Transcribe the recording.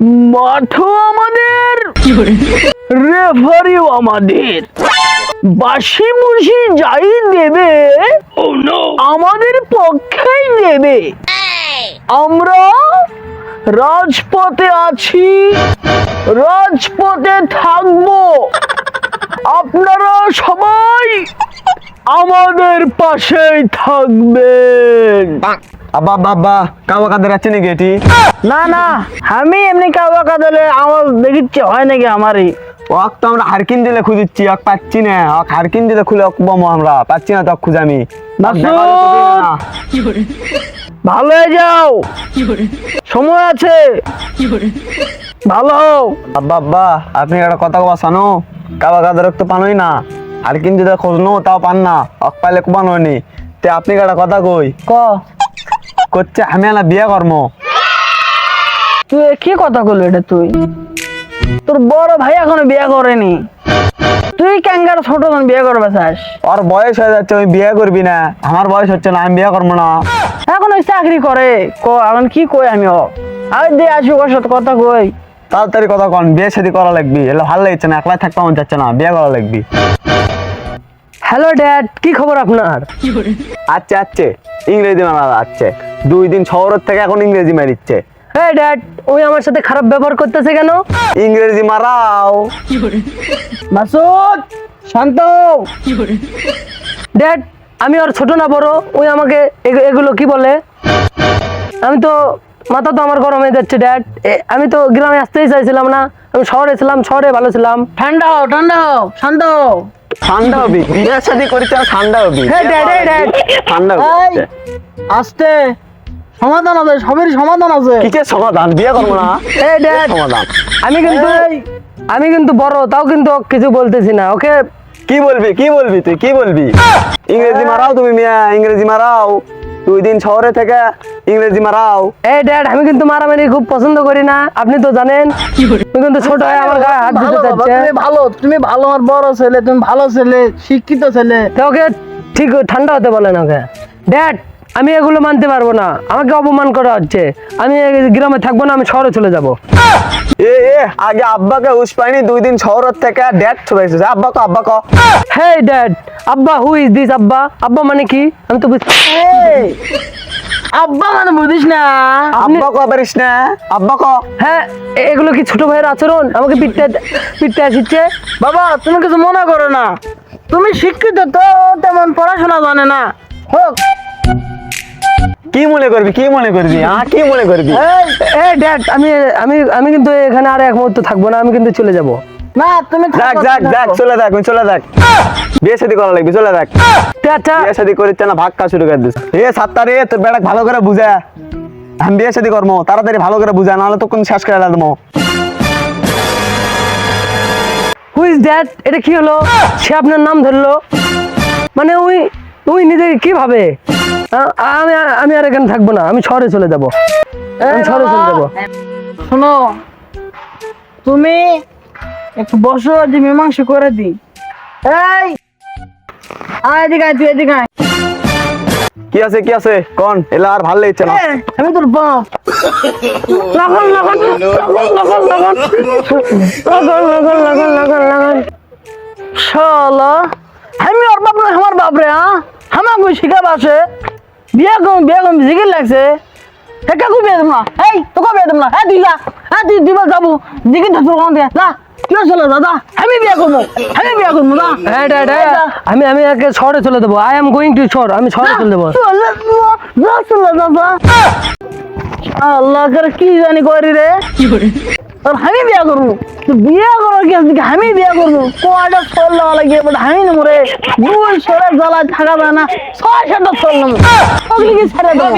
মাঠও আমাদের। রেফারিও আমাদের। বাসি বুসি যাই দেবে আমাদের পক্ষেই দেবে। আমরা রাজপথে আছি রাজপথে থাকব। আপনারা সবাই আমাদের পাশেই থাকবেন। আব্বা বাবা কাওয়া কাদের আছে নাকি এটি? না না আমি এমনি কাবা কাদলে আমার দেখিচ্ছি হয় নাকি আমারই? ওক তো আমরা হারকিন দিলে খুঁজিচ্ছি ওক পাচ্ছি না ওক হারকিন দিলে খুলে ওক বমো আমরা পাচ্ছি না তক খুঁজামি মাসুদ! ভালো হয়ে যাও। সময় আছে। ভালো আব্বা আপনি একটা কথা কবা শানো কাবা কাদের তো পানোই না হারকিন দিলে খোঁজ নো তাও পান না ওক পাইলে কুবানো নি তে আপনি একটা কথা কই ক? করছে আমি না বিয়ে কর্ম। তুই কি কথা বললি এটা তুই। তোর বড় ভাই এখনও বিয়ে করেনি। তুই ক্যাঙ্গার ছোট জন বিয়ে করবে চাস। ওর বয়স হয়ে যাচ্ছে আমি বিয়ে করবি না। আমার বয়স হচ্ছে না আমি বিয়ে করব না। এখন ওই চাকরি করে। ক এখন কি কই আমি ও? আর দিয়ে আসি ওর সাথে কথা কই। তাড়াতাড়ি কথা কন বিয়ে শাদি করা লাগবি। এলে ভালো লাগছে না একলাই থাকতে মন যাচ্ছে না বিয়ে করা লাগবি। হ্যালো ড্যাড কি খবর আপনার? আচ্ছা আচ্ছা ইংরেজি মারা আচ্ছে। দুই দিন শহরের থেকে এখন ইংরেজি মারিচ্ছে হ্যাঁ ড্যাড ওই আমার সাথে খারাপ ব্যবহার করতেছে কেন? ইংরেজি মারাও। মাসুদ শান্ত ড্যাড আমি আর ছোট না বড়। ওই আমাকে এগ- এগুলো কি বলে? আমি তো মাথা তো আমার গরম হয়ে যাচ্ছে ড্যাড আমি তো গ্রামে আসতেই চাইছিলাম না। আমি শহরে ছিলাম শহরে ভালো ছিলাম। ঠান্ডা হও ঠান্ডা হও শান্ত হও। ঠান্ডা হবি বিয়ে শাদি করেছে আর ঠান্ডা হবি। হ্যাঁ ড্যাড এই ড্যাড। ঠান্ডা হবি। আস্তে। সমাধান আছে সবেরই সমাধান আছে। কিসের সমাধান? বিয়ে করব না। এই ড্যাড সমাধান? আমি কিন্তু আমি কিন্তু বড় তাও কিন্তু ওকে কিছু বলতেছি না ওকে? কি বলবি কি বলবি তুই? কি বলবি? ইংরেজি মারাও তুমি মিয়া ইংরেজি মারাও। দুই দিন শহরে থেকে ইংরেজি মারাও। এই ড্যাড আমি কিন্তু মারামারি খুব পছন্দ করি না আপনি তো জানেন। তুমি কিন্তু ছোট হয়ে আমার গায়ে হাত দিতে চাচ্ছে ভালো তুমি ভালো আর বড় ছেলে তুমি ভালো ছেলে শিক্ষিত ছেলে। তো ওকে ঠিক ঠান্ডা হতে বলেন ওকে। ড্যাড আমি এগুলো মানতে পারব না। আমাকে অপমান করা হচ্ছে। আমি গ্রামে থাকব না আমি শহরে চলে যাব। এ এ আগে আব্বাকে উস পাইনি দুই দিন শহরের থেকে ড্যাড চলে এসেছে। আব্বা কো আব্বা কো। হে ড্যাড আব্বা হু ইজ দিস আব্বা? আব্বা মানে কি? আমি তো বুঝ- আব্বা মানে বুঝিস না। আব্বা কো পারিস না। আব্বা কো। হ্যাঁ এ- এগুলো কি ছোট ভাইয়ের আচরণ? আমাকে পিটতে পিটতে আসিচ্ছে। বাবা তুমি কিছু মনে করো না। তুমি শিক্ষিত তো তেমন পড়াশোনা জানে না। হোক। কি মনে করবি? কি মনে করবি? হ্যাঁ কি মনে করবি? এই এই ড্যাড আমি আমি আমি কিন্তু এখানে আর এক মুহূর্ত থাকব না আমি কিন্তু চলে যাব। না তুমি যাক থাকো, যাক যাক চলে যাক চলে যাক বিয়ে শাদি করা লাগবে চলে যাক আচ্ছা বিয়ে শাদি না ভাগ কাজ শুরু করে দিস। এ সাতটা রে তোর বেড়াক ভালো করে বুঝা। আমি বিয়ে শাদি করব তাড়াতাড়ি ভালো করে বুঝা নাহলে তো কোন শেষ করে দেবো হু ইজ দ্যাট এটা কি হলো? সে আপনার নাম ধরলো? মানে ওই ওই নিজে কি ভাবে? আমি আমি আর এখানে থাকব না আমি শহরে চলে যাব। আমি শহরে চলে যাব। শোনো তুমি একটু বসো যে মীমাংসা করে দি এই আয় এদিকে তুই এদিকে কি আছে কি আছে? কোন এলা আর ভালো লাগছে না। আমি তোর বাপ লাগান লাগান লাগান লাগান লাগান। লাগান লাগান লাগান লাগান লাগান। শালা আমি ওর বাপ না আমার বাপ রে হ্যাঁ আমার কই শিখাব আছে বিয়া কম বিয়া কম জিগির লাগছে। একা কই বিয়া দেব না? এই তোকে বিয়া দেব না? হ্যাঁ দিলা হ্যাঁ তুই দিবা যাব। জিগির ধর কোন দিয়া না কি হলো দাদা? আমি বিয়া করব। আমি বিয়া করব না হ্যাঁ আমি আমি একে শহরে চলে দেবো। আই এম গোয়িং টু শহর আমি শহরে চলে দেবো। চলে দাদা আল্লাহ করে কি জানি করি রে? আর আমি বিয়া করব। বিয়া করো কি আজকে আমি বিয়া করব। কোয়াটা ছল লাগা লাগে বাট আমি নেব রে। দুই সরে জ্বালা থাকা না। ছয় সাতটা ছল নেব। ওগুলি কি ছেড়ে দেবো?